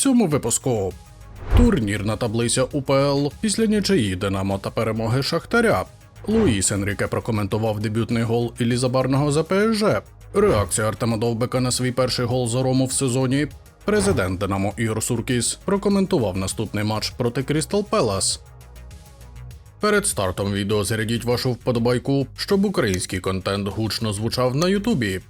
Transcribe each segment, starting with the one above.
цьому випуску. Турнірна таблиця УПЛ після нічиї Динамо та перемоги Шахтаря. Луїс Енріке прокоментував дебютний гол Іллі Забарного за ПСЖ. Реакція Артема Довбека на свій перший гол за Рому в сезоні. Президент Динамо Ігор Суркіс прокоментував наступний матч проти Крістал Пелас. Перед стартом відео зарядіть вашу вподобайку, щоб український контент гучно звучав на Ютубі.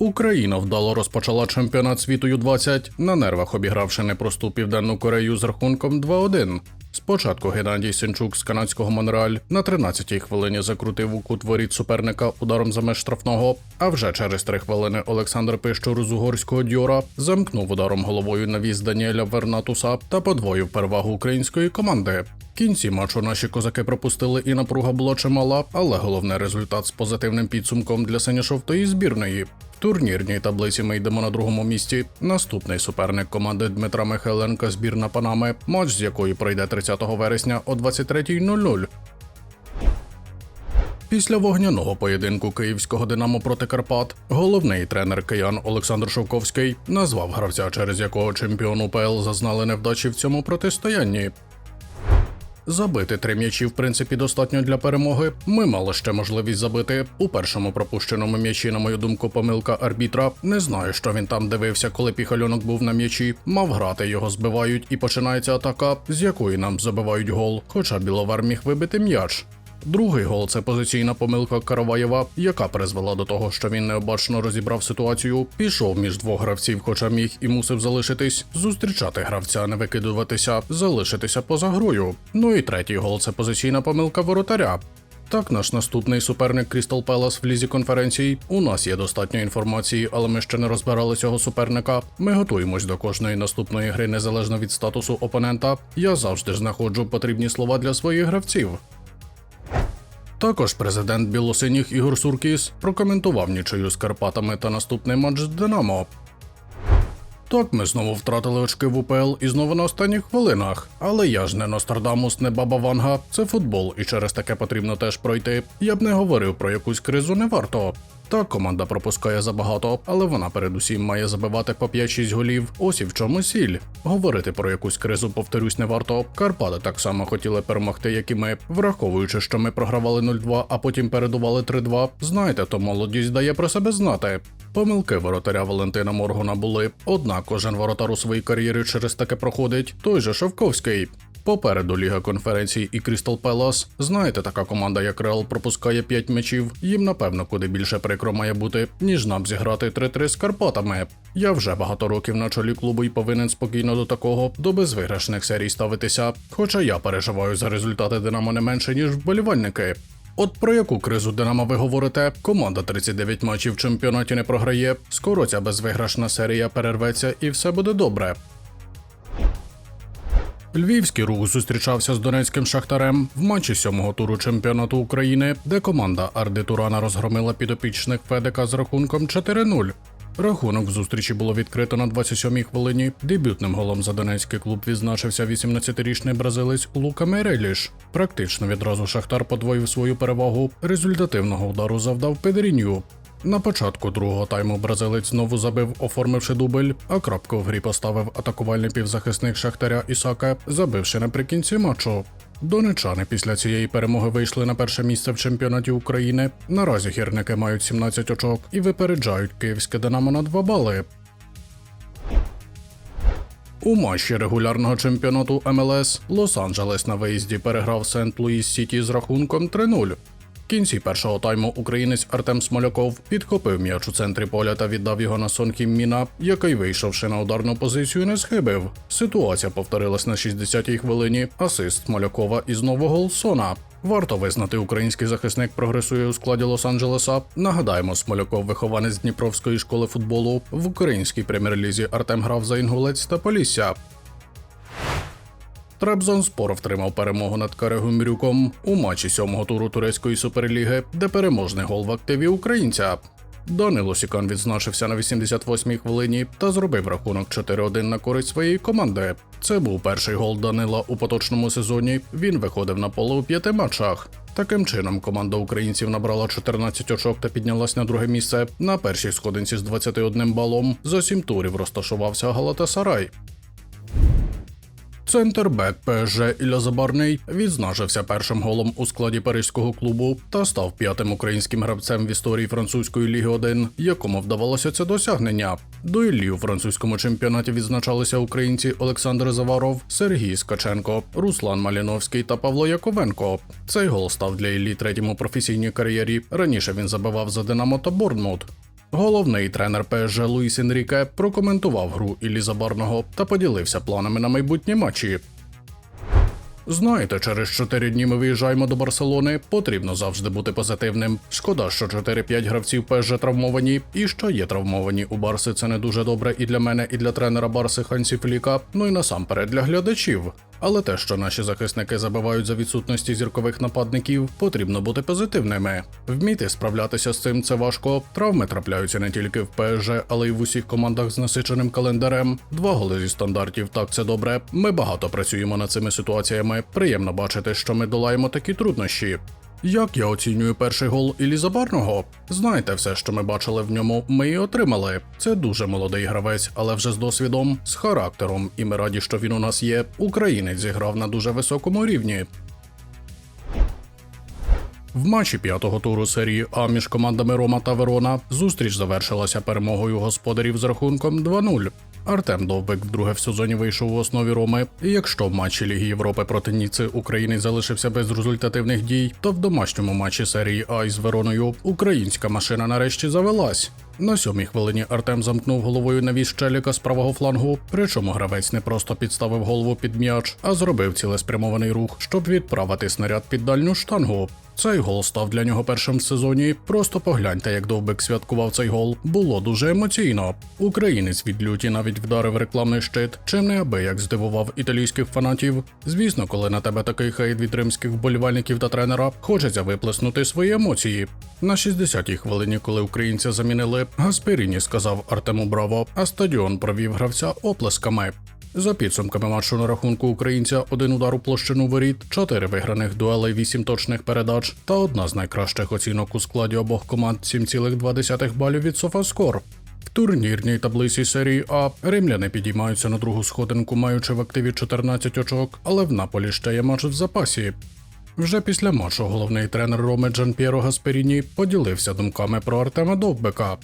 Україна вдало розпочала чемпіонат світу Ю-20, на нервах обігравши непросту південну Корею з рахунком 2-1. Спочатку Геннадій Синчук з канадського Монреаль на 13-й хвилині закрутив у кут воріт суперника ударом за меж штрафного. А вже через три хвилини Олександр Пищур з угорського дьора замкнув ударом головою навіс Даніеля Вернатуса та подвоїв перевагу української команди. В кінці матчу наші козаки пропустили і напруга була чимала, але головний результат з позитивним підсумком для синьо-жовтої збірної. Турнірній таблиці ми йдемо на другому місці. Наступний суперник команди Дмитра Михайленка збірна Панами, матч з якої пройде 30 вересня о 23.00. Після вогняного поєдинку київського Динамо проти Карпат головний тренер киян Олександр Шовковський назвав гравця, через якого чемпіон УПЛ зазнали невдачі в цьому протистоянні. Забити три м'ячі, в принципі, достатньо для перемоги. Ми мали ще можливість забити. У першому пропущеному м'ячі, на мою думку, помилка арбітра. Не знаю, що він там дивився, коли піхальонок був на м'ячі. Мав грати, його збивають, і починається атака, з якої нам забивають гол. Хоча Біловар міг вибити м'яч. Другий гол це позиційна помилка Караваєва, яка призвела до того, що він необачно розібрав ситуацію, пішов між двох гравців, хоча міг і мусив залишитись, зустрічати гравця, не викидуватися, залишитися поза грою. Ну і третій гол це позиційна помилка воротаря. Так, наш наступний суперник Крістал Пелас в лізі конференцій. У нас є достатньо інформації, але ми ще не розбирали цього суперника. Ми готуємось до кожної наступної гри незалежно від статусу опонента. Я завжди знаходжу потрібні слова для своїх гравців. Також президент білосиніх Ігор Суркіс прокоментував нічию з Карпатами та наступний матч з Динамо. Так, ми знову втратили очки в УПЛ і знову на останніх хвилинах. Але я ж не Нострадамус, не Баба Ванга. Це футбол, і через таке потрібно теж пройти. Я б не говорив про якусь кризу не варто. Так, команда пропускає забагато, але вона передусім має забивати по 5-6 голів. Ось і в чому сіль. Говорити про якусь кризу, повторюсь, не варто. Карпати так само хотіли перемогти, як і ми, враховуючи, що ми програвали 0-2, а потім передували 3-2. Знаєте, то молодість дає про себе знати. Помилки воротаря Валентина Моргуна були. Однак кожен воротар у своїй кар'єрі через таке проходить. Той же Шовковський. Попереду Ліга конференцій і Крістал Пелас. Знаєте, така команда, як Реал, пропускає 5 м'ячів. Їм напевно куди більше прикро має бути, ніж нам зіграти 3-3 з Карпатами. Я вже багато років на чолі клубу і повинен спокійно до такого, до безвиграшних серій ставитися. Хоча я переживаю за результати Динамо не менше, ніж вболівальники. От про яку кризу Динамо ви говорите? Команда 39 матчів в чемпіонаті не програє. Скоро ця безвиграшна серія перерветься і все буде добре. Львівський рух зустрічався з донецьким шахтарем в матчі сьомого туру чемпіонату України, де команда Арди Турана розгромила підопічних Федека з рахунком 4-0. Рахунок в зустрічі було відкрито на 27-й хвилині. Дебютним голом за донецький клуб відзначився 18-річний бразилець Лука Мереліш. Практично відразу Шахтар подвоїв свою перевагу. Результативного удару завдав Педрінью. На початку другого тайму бразилець знову забив, оформивши дубль, а крапку в грі поставив атакувальний півзахисник Шахтаря Ісака, забивши наприкінці матчу. Донечани після цієї перемоги вийшли на перше місце в чемпіонаті України. Наразі гірники мають 17 очок і випереджають київське Динамо на 2 бали. У матчі регулярного чемпіонату МЛС Лос-Анджелес на виїзді переграв Сент-Луїс Сіті з рахунком 3-0. Кінці першого тайму українець Артем Смоляков підхопив м'яч у центрі поля та віддав його на Сон Міна, який, вийшовши на ударну позицію, не схибив. Ситуація повторилась на 60-й хвилині. Асист Смолякова і знову гол Сона. Варто визнати, український захисник прогресує у складі Лос-Анджелеса. Нагадаємо, Смоляков вихованець Дніпровської школи футболу в українській прем'єр-лізі Артем грав за Інгулець та Полісся. Трабзонспор втримав перемогу над Карегумрюком у матчі сьомого туру турецької суперліги, де переможний гол в активі українця. Данило Сікан відзначився на 88-й хвилині та зробив рахунок 4-1 на користь своєї команди. Це був перший гол Данила у поточному сезоні. Він виходив на поле у п'яти матчах. Таким чином, команда українців набрала 14 очок та піднялась на друге місце. На першій сходинці з 21 балом за сім турів розташувався Галатасарай. Центрбек ПСЖ Ілля Забарний відзначився першим голом у складі паризького клубу та став п'ятим українським гравцем в історії французької ліги 1, якому вдавалося це досягнення. До Іллі у французькому чемпіонаті відзначалися українці Олександр Заваров, Сергій Скаченко, Руслан Маліновський та Павло Яковенко. Цей гол став для Іллі третім у професійній кар'єрі. Раніше він забивав за Динамо та Борнмут. Головний тренер ПСЖ Луїс Енріке прокоментував гру Іллі Забарного та поділився планами на майбутні матчі. Знаєте, через 4 дні ми виїжджаємо до Барселони. Потрібно завжди бути позитивним. Шкода, що 4-5 гравців ПСЖ травмовані, і що є травмовані у Барси. Це не дуже добре і для мене, і для тренера Барси Хансі Фліка, ну і насамперед для глядачів. Але те, що наші захисники забивають за відсутності зіркових нападників, потрібно бути позитивними. Вміти справлятися з цим це важко. Травми трапляються не тільки в ПСЖ, але й в усіх командах з насиченим календарем. Два голи зі стандартів, так це добре. Ми багато працюємо над цими ситуаціями. Приємно бачити, що ми долаємо такі труднощі. Як я оцінюю перший гол Іллі Забарного? Знаєте, все, що ми бачили в ньому, ми і отримали. Це дуже молодий гравець, але вже з досвідом, з характером, і ми раді, що він у нас є. Українець зіграв на дуже високому рівні. В матчі п'ятого туру серії А між командами Рома та Верона зустріч завершилася перемогою господарів з рахунком 2-0. Артем Довбик вдруге в сезоні вийшов у основі Роми. І якщо в матчі Ліги Європи проти Ніци України залишився без результативних дій, то в домашньому матчі серії А із Вероною українська машина нарешті завелась. На сьомій хвилині Артем замкнув головою на вісь Челіка з правого флангу, причому гравець не просто підставив голову під м'яч, а зробив цілеспрямований рух, щоб відправити снаряд під дальню штангу. Цей гол став для нього першим в сезоні. Просто погляньте, як Довбик святкував цей гол. Було дуже емоційно. Українець від люті навіть вдарив рекламний щит, чим неабияк здивував італійських фанатів. Звісно, коли на тебе такий хейт від римських вболівальників та тренера, хочеться виплеснути свої емоції. На 60-й хвилині, коли українця замінили, Гасперіні сказав Артему Браво, а стадіон провів гравця оплесками. За підсумками матчу на рахунку українця один удар у площину воріт, чотири виграних дуелей, вісім точних передач та одна з найкращих оцінок у складі обох команд 7,2 балів від Софаскор. В турнірній таблиці серії А римляни підіймаються на другу сходинку, маючи в активі 14 очок, але в Наполі ще є матч в запасі. Вже після матчу головний тренер Роми Джан П'єро Гасперіні поділився думками про Артема Довбека.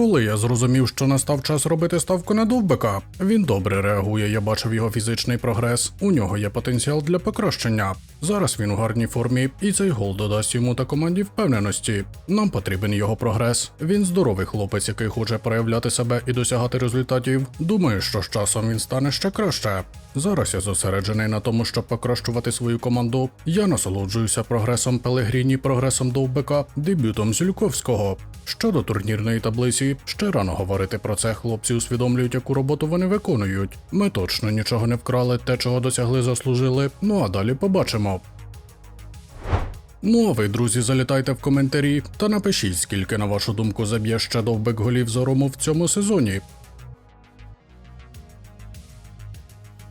Коли я зрозумів, що настав час робити ставку на довбика, він добре реагує. Я бачив його фізичний прогрес. У нього є потенціал для покращення. Зараз він у гарній формі, і цей гол додасть йому та команді впевненості. Нам потрібен його прогрес. Він здоровий хлопець, який хоче проявляти себе і досягати результатів. Думаю, що з часом він стане ще краще. Зараз я зосереджений на тому, щоб покращувати свою команду. Я насолоджуюся прогресом Пелегріні, прогресом Довбека, дебютом Зюльковського. Щодо турнірної таблиці, ще рано говорити про це. Хлопці усвідомлюють, яку роботу вони виконують. Ми точно нічого не вкрали, те, чого досягли, заслужили. Ну а далі побачимо. Ну а ви, друзі, залітайте в коментарі та напишіть, скільки, на вашу думку, заб'є ще довбик голів за Рому в цьому сезоні.